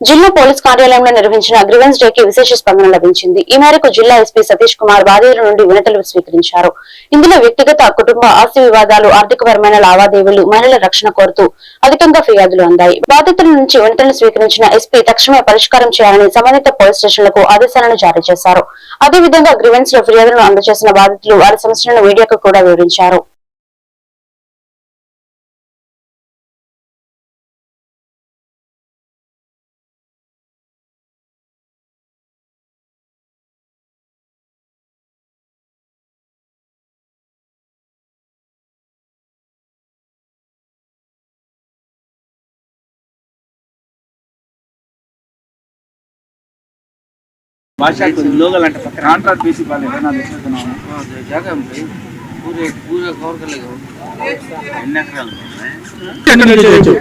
జిల్లా పోలీస్ కార్యాలయంలో నిర్వహించిన గ్రివెన్స్ డే కి విశేష స్పందన లభించింది. ఈ మేరకు జిల్లా ఎస్పీ సతీష్ కుమార్ బాధితుల నుండి వినతులు స్వీకరించారు. ఇందులో వ్యక్తిగత కుటుంబ ఆస్తి వివాదాలు ఆర్థికపరమైన లావాదేవీలు మహిళల రక్షణ కోరుతూ అధికంగా ఫిర్యాదులు అందాయి. బాధితుల నుంచి వినతులను స్వీకరించిన ఎస్పీ తక్షణమే పరిష్కారం చేయాలని సంబంధిత పోలీస్ స్టేషన్లకు ఆదేశాలను జారీ చేశారు. అదేవిధంగా గ్రివెన్స్లో ఫిర్యాదులను అందజేసిన బాధితులు వారి సమస్యలను మీడియాకు కూడా వివరించారు.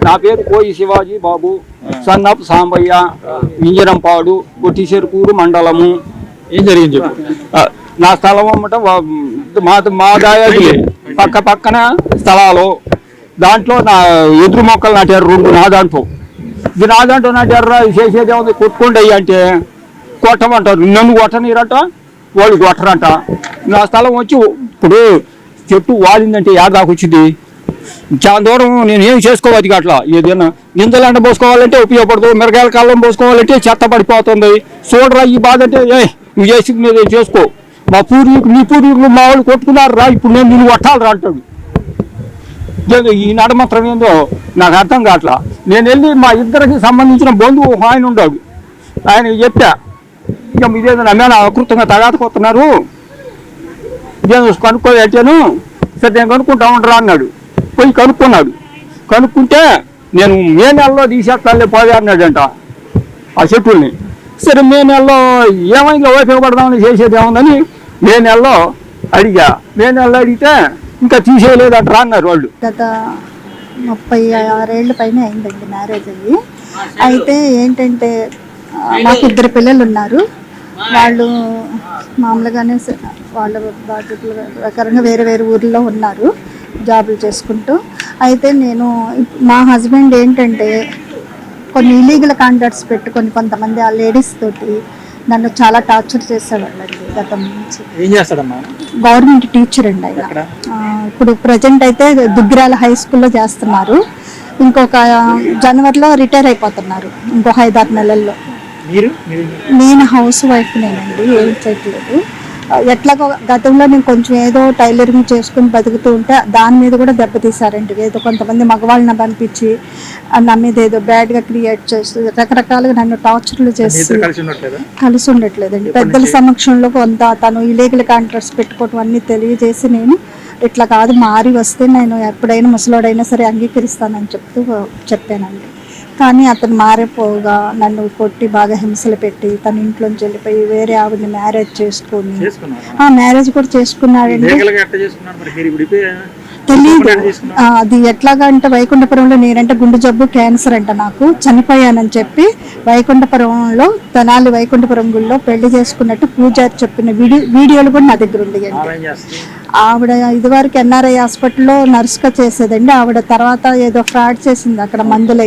నా పేరు కోయి శివాజీ బాబు. సన్ ఆఫ్ సాంబయ్య ఇంజరంపాడు కొట్టిచెరుకూరు మండలము. ఏం జరిగింది నా స్థలం అమ్మట మా మా దాయాది పక్క పక్కన స్థలాలు. దాంట్లో నా ఎదురు మొక్కలు నాటారు రెండు నా దాంట్లో. ఇది నా దాంట్లో నాటారు? చేసేది ఉంది కొట్టుకోండి అంటే. కొట్టమంటారు. నన్ను కొట్టనీరట వాళ్ళు కొట్టరంట. నా స్థలం వచ్చి ఇప్పుడు చెట్టు వాలిందంటే యాడ దాకా వచ్చింది? చాలా దూరం నేను ఏం చేసుకోవద్దు అట్లా? ఏదైనా గింజలు పోసుకోవాలంటే ఉపయోగపడదు మిరగాయల కాలం పోసుకోవాలంటే చెత్త పడిపోతుంది. చూడరా ఈ బాధ అంటే ఏ నువ్వు చేసి మీద చేసుకో. మా పూర్వీకులు నీ పూర్వీకులు మా వాళ్ళు కొట్టుకున్నారు రా ఇప్పుడు నేను నిన్ను కొట్టాలరా అంటాడు. ఏదో ఈ నడమాత్రం ఏందో నాకు అర్థం కావట్లా. నేను వెళ్ళి మా ఇద్దరికి సంబంధించిన బంధువు ఒక ఆయన ఉన్నాడు ఆయన చెప్పా ఇక ఇదేదో నమ్మేనా? అకృతంగా తగాదుకొస్తున్నారు ఇదేదో కనుక్కోలేచాను సరే నేను కనుక్కుంటా ఉండరా అన్నాడు. పోయి కనుక్కున్నాడు. కనుక్కుంటే నేను మే నెలలో తీసేస్తానులే పోదే అన్నాడంట ఆ చెట్టుల్ని సరే మే నెలలో ఏమైనా ఉపయోగపడదామని చేసేది ఏముందని మే నెలలో అడిగా. మే నెలలో అడిగితే ఇంకా తీసేయలేదంటారా అన్నారు వాళ్ళు. గత ముప్పై ఆరేళ్ళ పైన అయిందండి మ్యారేజ్ అయ్యి. అయితే ఏంటంటే మాకు నాకు ఇద్దరు పిల్లలు ఉన్నారు. వాళ్ళు మామూలుగానే వాళ్ళ బాధ్యతల ప్రకారంగా వేరే వేరే ఊర్లో ఉన్నారు జాబులు చేసుకుంటూ. అయితే నేను మా హస్బెండ్ ఏంటంటే కొన్ని ఇలీగల్ కాంటాక్ట్స్ పెట్టుకొని కొంతమంది ఆ లేడీస్ తోటి నన్ను చాలా టార్చర్ చేసేవాళ్ళండి గతం నుంచి. ఏం చేస్తాడమ్మా? గవర్నమెంట్ టీచర్ అండి ఆయన. ఇప్పుడు ప్రజెంట్ అయితే దుగ్గిరాల హై స్కూల్లో చేస్తున్నారు. ఇంకొక జనవరిలో రిటైర్ అయిపోతున్నారు ఇంకొక ఐదారు నెలల్లో. మీరు? నేను హౌస్ వైఫ్ నేనండి ఏం చేయట్లేదు. ఎట్లాగో గతంలో నేను కొంచెం ఏదో టైలరింగ్ చేసుకుని బతుకుతూ ఉంటే దాని మీద కూడా దెబ్బతీశారండి. ఏదో కొంతమంది మగవాళ్ళని పంపించి ఆ, నా మీద ఏదో బ్యాడ్గా క్రియేట్ చేస్తూ రకరకాలుగా నన్ను టార్చర్లు చేసి కలిసి ఉండట్లేదండి. పెద్దల సమక్షంలో కొంత తను ఇలీగల్ కాంట్రాక్ట్స్ పెట్టుకోవటం అన్ని తెలియజేసి నేను ఇట్లా కాదు మారి వస్తే నేను ఎప్పుడైనా ముసలోడైనా సరే అంగీకరిస్తానని చెప్తూ చెప్పానండి. కానీ అతను మారిపోగా నన్ను కొట్టి బాగా హింసలు పెట్టి తన ఇంట్లోంచి వెళ్ళిపోయి వేరే ఆవిడని మ్యారేజ్ చేసుకొని ఆ మ్యారేజ్ కూడా చేసుకున్నాడండి. తెలియదు అది ఎట్లాగా అంటే వైకుంఠపురంలో నేనంటే గుండె జబ్బు క్యాన్సర్ అంట నాకు. చనిపోయానని చెప్పి వైకుంఠపురంలో తెనాలి వైకుంఠపురం గుళ్ళో పెళ్ళి చేసుకున్నట్టు పూజారి చెప్పిన వీడియో వీడియోలు కూడా నా దగ్గర చేస్తుంది? ఆవిడ ఇదివరకు ఎన్ఆర్ఐ హాస్పిటల్లో నర్స్గా చేసేదండి. ఆవిడ తర్వాత ఏదో ఫ్రాడ్ చేసింది అక్కడ మందులు